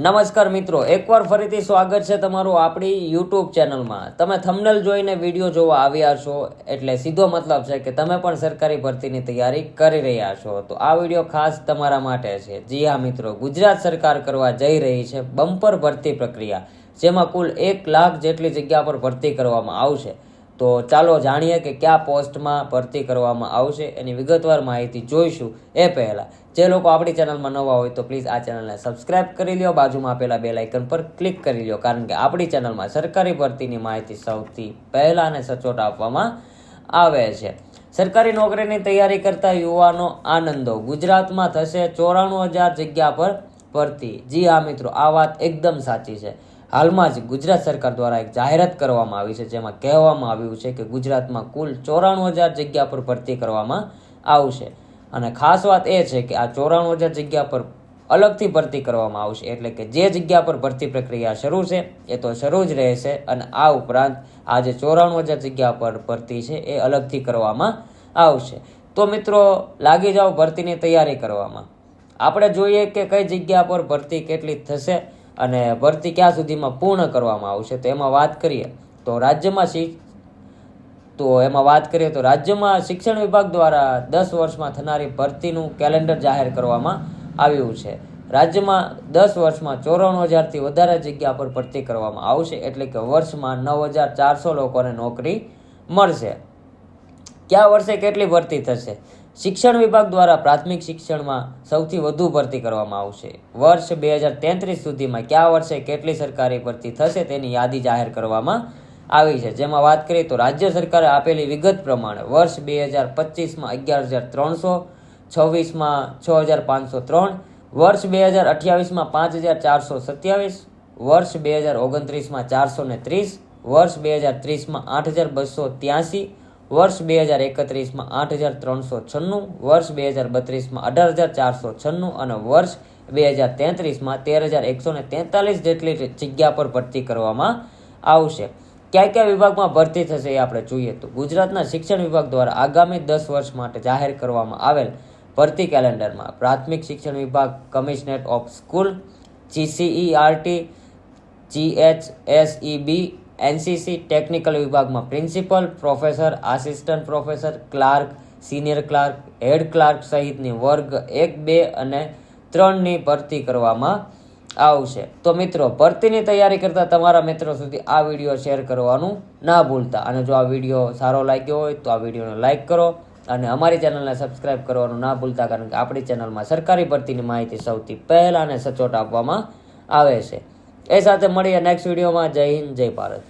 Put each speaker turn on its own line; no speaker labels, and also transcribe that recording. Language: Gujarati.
નમસ્કાર મિત્રો, એકવાર ફરીથી સ્વાગત છે તમારું આપણી યુટ્યુબ ચેનલમાં તમે થંબનેલ જોઈને વીડિયો જોવા આવ્યા છો, એટલે સીધો મતલબ છે કે તમે પણ સરકારી ભરતીની તૈયારી કરી રહ્યા છો. તો આ વીડિયો ખાસ તમારા માટે છે. જી હા મિત્રો, ગુજરાત સરકાર કરવા જઈ રહી છે બમ્પર ભરતી પ્રક્રિયા, જેમાં કુલ એક લાખ જેટલી જગ્યા પર ભરતી કરવામાં આવશે. તો ચાલો જાણીએ કે કયા પોસ્ટમાં ભરતી કરવામાં આવશે. એની વિગતવાર માહિતી જોઈશું એ પહેલાં. જે લોકો આપણી ચેનલમાં નવા હોય તો પ્લીઝ આ ચેનલને સબસ્ક્રાઇબ કરી લ્યો. બાજુમાં આપેલા બે લાઇકન પર ક્લિક કરી લ્યો. કારણ કે આપણી ચેનલમાં સરકારી ભરતીની માહિતી સૌથી પહેલાં અને સચોટ આપવામાં આવે છે. સરકારી નોકરીની તૈયારી કરતા યુવાનો આનંદો. ગુજરાતમાં થશે ચોરાણું હજાર જગ્યા પર ભરતી. જી હા મિત્રો, આ વાત એકદમ સાચી છે. હાલમાં જ ગુજરાત સરકાર દ્વારા એક જાહેરાત કરવામાં આવી છે, જેમાં કહેવામાં આવ્યું છે કે ગુજરાતમાં કુલ ચોરાણું હજાર જગ્યા પર ભરતી કરવામાં આવશે. અને ખાસ વાત એ છે કે આ ચોરાણું હજાર જગ્યા પર અલગથી ભરતી કરવામાં આવશે, એટલે કે જે જગ્યા પર ભરતી પ્રક્રિયા શરૂ છે, એ તો શરૂ જ રહેશે અને આ ઉપરાંત આ જે ચોરાણું હજાર જગ્યા પર ભરતી છે, એ અલગથી કરવામાં આવશે. તો મિત્રો, લાગી જાઓ ભરતીની તૈયારી કરવામાં. આપણે જોઈએ કે કઈ જગ્યા પર ભરતી કેટલી થશે. અને ભરતી ક્યાં સુધીમાં પૂર્ણ કરવામાં આવશે તો એમાં વાત કરીએ તો રાજ્યમાં શિ તો એમાં વાત કરીએ તો રાજ્યમાં શિક્ષણ વિભાગ દ્વારા દસ વર્ષમાં થનારી ભરતીનું કેલેન્ડર જાહેર કરવામાં આવ્યું છે. રાજ્યમાં દસ વર્ષમાં ચોરાણું હજારથી વધારે જગ્યા પર ભરતી કરવામાં આવશે એટલે કે વર્ષમાં નવ હજાર ચારસો લોકોને નોકરી મળશે. કયા વર્ષે કેટલી ભરતી થશે? શિક્ષણ વિભાગ દ્વારા પ્રાથમિક શિક્ષણમાં સૌથી વધુ ભરતી કરવામાં આવશે. વર્ષ બે હજાર તેત્રીસ સુધીમાં કયા વર્ષે કેટલી સરકારી ભરતી થશે તેની યાદી જાહેર કરવામાં આવી છે. જેમાં વાત કરીએ તો રાજ્ય સરકારે આપેલી વિગત પ્રમાણે વર્ષ બે હજાર પચીસમાં અગિયાર હજાર ત્રણસો, છવ્વીસમાં છ હજાર પાંચસો ત્રણ, વર્ષ બે હજાર અઠ્યાવીસમાં પાંચ હજાર ચારસો સત્યાવીસ, વર્ષ બે હજાર ઓગણત્રીસમાં ચારસો ને ત્રીસ, વર્ષ બે હજાર ત્રીસમાં આઠ હજાર બસો ત્યાસી વર્ષ બે હજાર એકત્રીસમાં આઠ હજાર ત્રણસો છન્નું, વર્ષ બે હજાર બત્રીસમાં અઢાર હજાર ચારસો છન્નું અને વર્ષ બે હજાર તેત્રીસમાં તેર હજાર એકસો ને તેતાલીસ જેટલી જગ્યા પર ભરતી કરવામાં આવશે. કયા કયા વિભાગમાં ભરતી થશે એ આપણે જોઈએ તો ગુજરાતના શિક્ષણ વિભાગ દ્વારા આગામી દસ વર્ષ માટે જાહેર કરવામાં આવેલ ભરતી કેલેન્ડરમાં પ્રાથમિક શિક્ષણ વિભાગ, commissionerate of school, GCERT, GHSEB NCC technical વિભાગમાં principal professor assistant professor clerk senior clerk head clerk સહિતની વર્ગ એક, બે અને ત્રણની ભરતી કરવામાં આવશે. તો મિત્રો, ભરતીની તૈયારી કરતા તમારા મિત્રો સુધી આ વીડિયો શેર કરવાનું ના ભૂલતા. અને જો આ વીડિયો સારો લાગ્યો હોય, તો આ વિડીયોને લાઇક કરો અને અમારી ચેનલને સબસ્ક્રાઇબ કરવાનું ના ભૂલતા, કારણ કે આપણી ચેનલમાં સરકારી ભરતીની માહિતી સૌથી પહેલાં અને સચોટ આપવામાં આવે છે. એ સાથે મળીએ નેક્સ્ટ વિડીયોમાં. જય હિન્દ, જય ભારત.